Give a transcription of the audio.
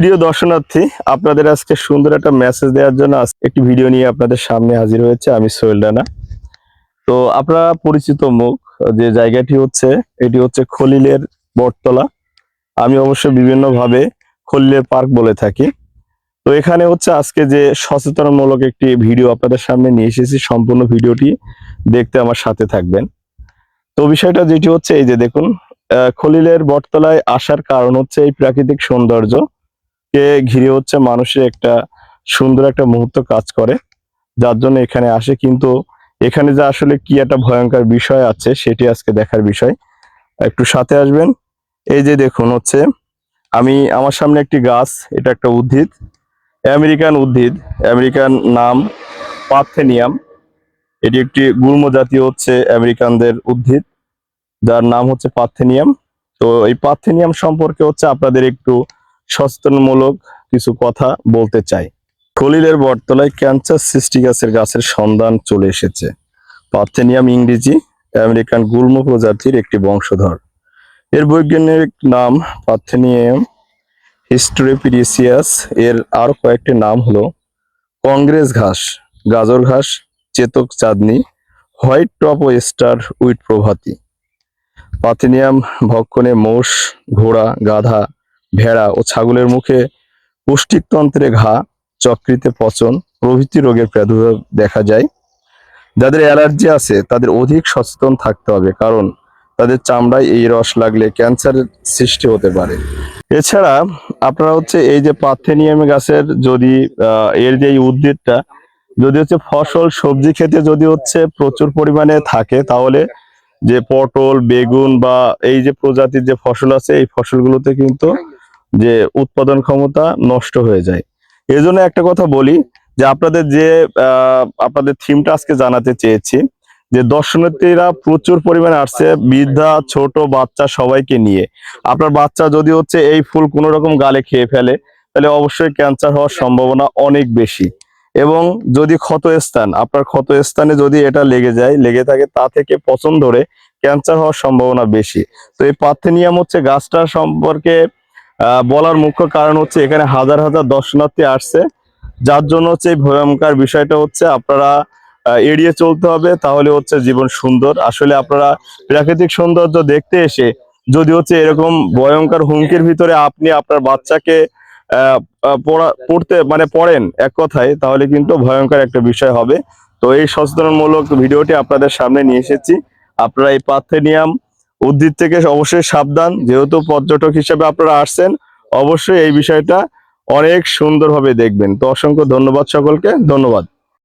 প্রিয় দর্শনার্থী, আপনাদের আজকে সুন্দর একটা মেসেজ দেওয়ার জন্য একটি ভিডিও নিয়ে আপনাদের সামনে হাজির হয়েছে আমি সোহেল রানা। তো আপনারা পরিচিত মুখ, যে জায়গাটি হচ্ছে, এটি হচ্ছে খলিলের বটতলা। আমি অবশ্য বিভিন্নভাবে খলিলের পার্ক বলে থাকি। তো এখানে হচ্ছে আজকে যে সচেতনমূলক একটি ভিডিও আপনাদের সামনে নিয়ে এসেছি, সম্পূর্ণ ভিডিওটি দেখতে আমার সাথে থাকবেন। তো বিষয়টা যেটি হচ্ছে, এই যে দেখুন খলিলের বটতলায় আসার কারণ হচ্ছে এই প্রাকৃতিক সৌন্দর্য। কে ঘিরে হচ্ছে মানুষের একটা সুন্দর একটা মুহূর্ত কাজ করে। যার জন্য এখানে আসে। কিন্তু এখানে যে আসলে কি একটা ভয়ঙ্কর বিষয় আছে, সেটি আজকে দেখার বিষয়। একটু সাথে আসবেন। এই যে দেখুন হচ্ছে, আমি আমার সামনে একটি গাছ, এটা একটা উদ্ভিদ। আমেরিকান উদ্ভিদ। আমেরিকান নাম পার্থেনিয়াম এটি একটি গুল্ম জাতীয় হচ্ছে আমেরিকানদের উদ্ভিদ, যার নাম হচ্ছে পার্থেনিয়াম তো এই পার্থেনিয়াম সম্পর্কে হচ্ছে আপনাদের একটু সচেতনমূলক কিছু কথা বলতে চাই। খলিলের বটতলায় ক্যান্সার সৃষ্টি গাছের সন্ধান চলে এসেছে। পার্থেনিয়াম ইংরেজি আমেরিকান গুল্ম প্রজাতির একটি বংশধর। এর বৈজ্ঞানিক নাম পার্থেনিয়াম হিস্টোরিপিডিসিয়াস। এর আরও কয়েকটি নাম হলো কংগ্রেস ঘাস, গাজর ঘাস, চেতক চাঁদনি, হোয়াইট টপ ও স্টার উইট প্রভাতি। পাথেনিয়াম ভক্ষণে মোষ, ঘোড়া, গাধা ভেড়া ও ছাগলের মুখে পুষ্টিকতন্ত্রে ঘা, চক্রিতে পচন, প্রভৃতি রোগের প্রাদুর্ভাব দেখা যায়। যাদের অ্যালার্জি আছে, তাদের অধিক সচেতন থাকতে হবে, কারণ তাদের চামড়ায় এই রস লাগলে ক্যান্সারের সৃষ্টি হতে পারে। এছাড়া আপনারা হচ্ছে এই যে পাথেনিয়াম গাছের যদি এর যে উদ্ভিদটা, যদি হচ্ছে ফসল, সবজি খেতে যদি হচ্ছে প্রচুর পরিমাণে থাকে, তাহলে যে পটল, বেগুন বা এই যে প্রজাতির যে ফসল আছে, এই ফসলগুলোতে কিন্তু যে উৎপাদন ক্ষমতা নষ্ট হয়ে যায়। এই জন্য একটা কথা বলি যে আপনাদের যে আপনাদের থিমটা আজকে জানাতে চেয়েছি যে দর্শনার্থীরা প্রচুর পরিমাণে আসছে, বৃদ্ধা, ছোট, বাচ্চা সবাইকে নিয়ে। আপনার বাচ্চা যদি হচ্ছে এই ফুল কোনো রকম গালে খেয়ে ফেলে, তাহলে অবশ্যই ক্যান্সার হওয়ার সম্ভাবনা অনেক বেশি। এবং যদি ক্ষত স্থান আপনার ক্ষত স্থানে যদি এটা লেগে যায়, লেগে থাকে, তা থেকে পছন্দ ধরে ক্যান্সার হওয়ার সম্ভাবনা বেশি। তো এই পার্থেনিয়াম হচ্ছে গাছটা সম্পর্কে বলার মুখ্য কারণ হচ্ছে এখানে হাজার হাজার দর্শনার্থী আসছে। যার জন্য হচ্ছে এই ভয়ঙ্কর বিষয়টা হচ্ছে আপনারা এড়িয়ে চলতে হবে, তাহলে হচ্ছে জীবন সুন্দর। আসলে আপনারা প্রাকৃতিক সৌন্দর্য দেখতে এসে যদি হচ্ছে এরকম ভয়ঙ্কর হুমকির ভিতরে আপনি আপনার বাচ্চাকে পড়া- পড়তে মানে পড়েন এক কথায়, তাহলে কিন্তু ভয়ঙ্কর একটা বিষয় হবে। তো এই সচেতনমূলক ভিডিওটি আপনাদের সামনে নিয়ে এসেছি। আপনারা এই পার্থেনিয়াম উদ্ভিদ থেকে অবশ্যই সাবধান। যেহেতু পর্যটক হিসেবে আপনারা আসছেন, অবশ্যই এই বিষয়টা অনেক সুন্দরভাবে দেখবেন। তো অসংখ্য ধন্যবাদ সকলকে। ধন্যবাদ।